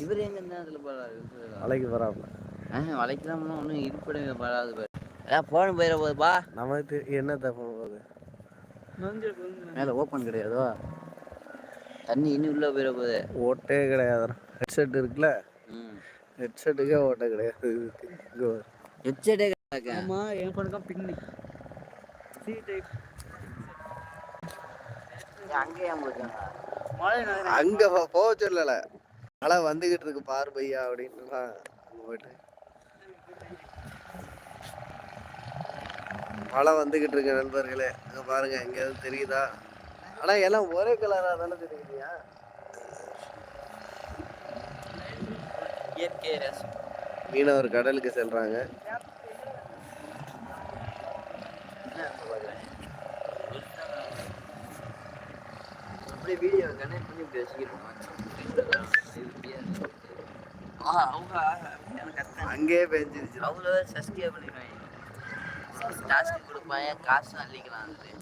இவர் எங்க இருந்தா அதுல போறாரு மலைக்கு போகிறாப்புல ஆ வளைக்கலாம் ஒன்றும் இருப்பிடவே வராது பாரு. ஏன் போன் போயிட போகுதுப்பா நமக்கு என்ன தப்பு போகுது? மேலே ஓப்பன் கிடையாதோ? தண்ணி இன்னும் உள்ள போயிட போகுது. ஓட்டே கிடையாது ஹெட்செட் இருக்குல்ல? ம். ஹெட்செட்டுக்கே ஓட்டை கிடையாது. ஹெட்செட்டே கிடக்க ஆமா என் பொண்ணுக்கா பின்னி. சி டைப் அங்கேயே நான் அங்கே போக சொல்லல. மழை வந்துகிட்டு இருக்கு பாரு பையா அப்படின்னு அங்கே போயிட்டு. மழை வந்துகிட்டு இருக்கு நண்பர்களே. அங்க பாருங்க எங்கேயாவது தெரியுதா? ஆனா எல்லாம் ஒரே கலரா தானே தெரியுதுயா? மீனவர் கடலுக்கு செல்றாங்க. வீடியோ கனெக்ட் பண்ணி அவங்க அங்கேயே பெஞ்சிருச்சு. அவ்வளோ சஸ்டியாக பண்ணிடுவாங்க டாஸ்க் கொடுப்பாங்க காசும் அள்ளிக்கலாம் அது.